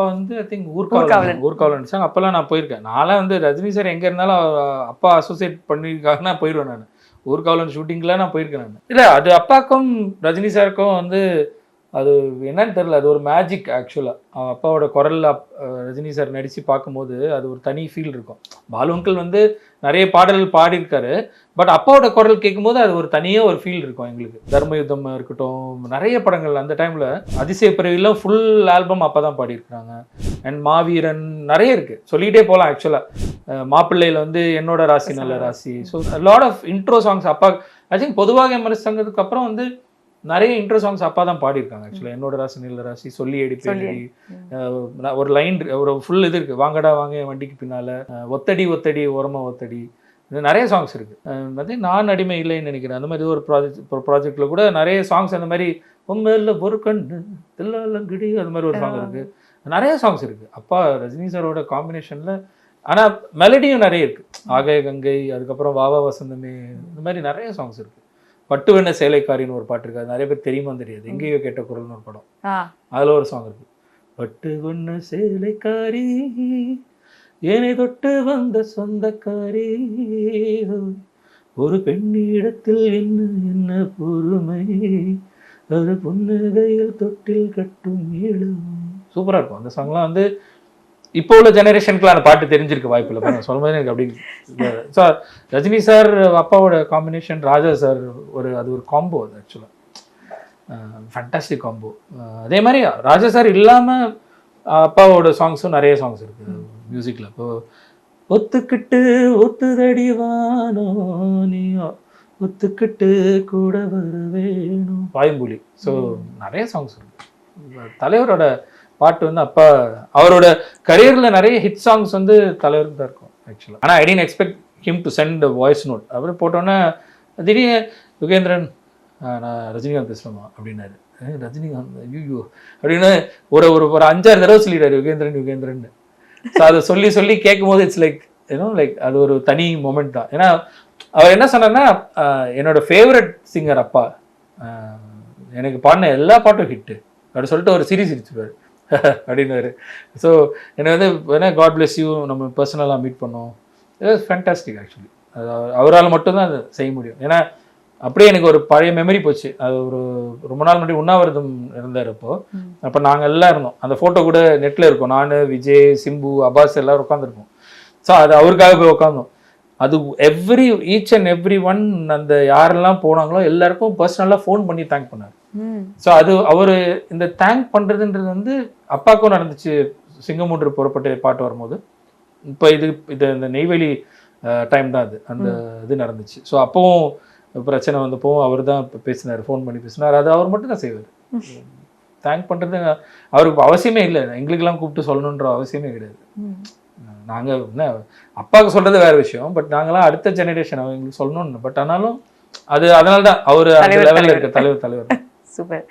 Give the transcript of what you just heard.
அப்பா வந்து I think ஊர்காவலன். ஊர்காவலன். நடிச்சாங்க அப்போல்லாம் நான் போயிருக்கேன். நான்லாம் வந்து ரஜினி சார் எங்கே இருந்தாலும் அப்பா அசோசியேட் பண்ணியிருக்காங்கன்னா போயிடுவேன் நான். ஊர்காவலன் ஷூட்டிங்லாம் நான் போயிருக்கேன் நான். இல்லை அது அப்பாக்கும் ரஜினி சாருக்கும் வந்து அது என்னன்னு தெரியல. அது ஒரு மேஜிக் ஆக்சுவலாக அப்பாவோட குரல்ல ரஜினி சார் நடித்து பார்க்கும்போது அது ஒரு தனி ஃபீல் இருக்கும். பாலு அங்கிள் வந்து நிறைய பாடல்கள் பாடியிருக்காரு. பட் அப்பாவோட குரல் கேட்கும்போது அது ஒரு தனியாக ஒரு ஃபீல் இருக்கும் எங்களுக்கு. தர்மயுத்தம் இருக்கட்டும் நிறைய படங்கள் அந்த டைமில் அதிசய பிறவிலாம் ஃபுல் ஆல்பம் அப்பா தான் பாடியிருக்கிறாங்க. அண்ட் மாவீரன் நிறைய இருக்கு. சொல்லிகிட்டே போகலாம் ஆக்சுவலாக மாப்பிள்ளையில் வந்து என்னோட ராசி நல்ல ராசி. So lot of intro songs அப்பா ஐ திங்க் பொதுவாக எம்எஸ் சங்கத்துக்கு அப்புறம் வந்து நிறைய இன்ட்ரோ சாங்ஸ் அப்பா தான் பாடியிருக்காங்க ஆக்சுவலாக என்னோட ராசி நல்ல ராசி சொல்லி அடி சொல்லி பேடி அஹ் ஒரு லைன் ஒரு ஃபுல் இது இருக்கு. வாங்கடா வாங்க வண்டிக்கு பின்னால. ஒத்தடி ஒத்தடி ஓரமா ஒத்தடி. இது நிறைய சாங்ஸ் இருக்கு. அஹ் வந்து நான் அடிமை இல்லைன்னு நினைக்கிறேன். அந்த மாதிரி ஒரு ப்ராஜெக்ட் ஒரு ப்ராஜெக்ட்ல கூட நிறைய சாங்ஸ் அந்த மாதிரி உண்மையில் ஒரு கண்ணு தில்லாலங்கடி அந்த மாதிரி ஒரு சாங் இருக்கு. நிறைய சாங்ஸ் இருக்கு. அப்பா ரஜினி சாரோட காம்பினேஷன்ல ஆனா மெலடியும் நிறைய இருக்கு. ஆகாய கங்கை அதுக்கப்புறம் வாவா வசந்தமே இந்த மாதிரி நிறைய சாங்ஸ் இருக்கு. பட்டு வண்ண சேலைக்காரின்னு ஒரு பாட்டு இருக்கு. அது நிறைய பேர் தெரியுமா தெரியாது. எங்கேயோ கேட்ட குரல்னு ஒரு படம். அதில் ஒரு சாங் இருக்கு. பட்டு வண்ண சேலைக்காரி ஏனை தொட்டு வந்த சொந்தக்காரி ஒரு பெண்ணிடத்தில் என்ன என்ன பொறுமை? அது புன்னகையில் தொட்டில் கட்டும் இளம் சூப்பராக இருக்கும். அந்த சாங்லாம் வந்து இப்போ உள்ள ஜெனரேஷனுக்குலாம் அந்த பாட்டு தெரிஞ்சிருக்க வாய்ப்பு இல்லை. பாருங்க சொல்லும்போது எனக்கு அப்படி சார் ரஜினி சார் அப்பாவோட காம்பினேஷன் ராஜா சார் ஒரு அது ஒரு காம்போ அது ஆக்சுவலாக ஃபண்டாஸ்டிக் காம்போ அதே மாதிரி ராஜா சார் இல்லாமல் அப்பாவோட சாங்ஸும் நிறைய சாங்ஸ் இருக்கு மியூசிக்கில் இப்போ ஒத்துக்கிட்டு ஒத்துதடி வானோ நீயோ ஒத்துக்கிட்டு கூட வர வேணும் பாயம்புலி ஸோ நிறைய சாங்ஸ் இருக்கு. தலைவரோட பாட்டு வந்து அப்பா அவரோட கரியரில் நிறைய ஹிட் சாங்ஸ் வந்து தலைவருக்கு தான் இருக்கும் ஆக்சுவலாக ஆனால் I didn't expect him to send voice note அப்புறம் போட்டோன்னே திடீர்னு யுகேந்திரன் நான் ரஜினிகாந்த் பேசுகிறோமா அப்படின்னாரு. ரஜினிகாந்த் ஐயோ அப்படின்னு ஒரு ஒரு ஒரு அஞ்சாறு தடவை சொல்லிடுறாரு யுகேந்திரன் யுகேந்திரன் ஸோ அதை சொல்லி சொல்லி கேட்கும்போது இட்ஸ் லைக் ஏன்னோ லைக் அது ஒரு தனி மூமெண்ட் தான். ஏன்னா அவர் என்ன சொன்னார்னா என்னோட ஃபேவரட் சிங்கர் அப்பா. எனக்கு பாடின எல்லா பாட்டும் ஹிட்டு அப்படி சொல்லிட்டு ஒரு சிரி சிரிச்சுருவார் அப்படின்னாரு. ஸோ எனக்கு வந்து வேணா காட் bless யூ நம்ம பர்சனலாக மீட் பண்ணோம். இட் ஃபேண்டாஸ்டிக் ஆக்சுவலி அது அவர்- அவரால் மட்டும்தான் அதை செய்ய முடியும். ஏன்னா அப்படியே எனக்கு ஒரு பழைய மெமரி போச்சு. அது ஒரு ரொம்ப நாள் முன்னாடி உண்ணாவிரதம் இருந்தார் அப்போ. ம். அப்போ நாங்கள் எல்லாம் இருந்தோம். அந்த ஃபோட்டோ கூட நெட்டில் இருக்கும். நான் விஜய் சிம்பு அப்பாஸ் எல்லாரும் உட்காந்துருப்போம் ஸோ அது அவருக்காக போய் உட்காந்தோம் அது every each and every one அந்த யாரெல்லாம் போனாங்களோ எல்லாருக்கும் பர்சனலாக ஃபோன் பண்ணி தேங்க் பண்ணார். ஸோ அது அவர் இந்த தேங்க் பண்ணுறதுன்றது வந்து அப்பாவுக்கும் நடந்துச்சு. சிங்கமூன்று புறப்பட்ட பாட்டு வரும்போது. இப்போ இது இது இந்த நெய்வேலி டைம் தான் அது. அந்த இது நடந்துச்சு. ஸோ அப்பவும் பிரச்சனை வந்தப்பவும் அவர் தான் பேசினார். ஃபோன் பண்ணி பேசினார். அது அவர் மட்டும் தான் செய்வார். தேங்க் பண்ணுறது அவருக்கு அவசியமே இல்லை. எங்களுக்கெல்லாம் கூப்பிட்டு சொல்லணுன்ற அவசியமே கிடையாது. நாங்கள் என்ன அப்பாவுக்கு சொல்கிறது வேற விஷயம். பட் நாங்களாம் அடுத்த ஜெனரேஷன் அவங்களுக்கு சொல்லணும்னு. பட் ஆனாலும் அது அதனால தான் அவர் அந்த லெவலில். இருக்க தலைவர் தலைவர். super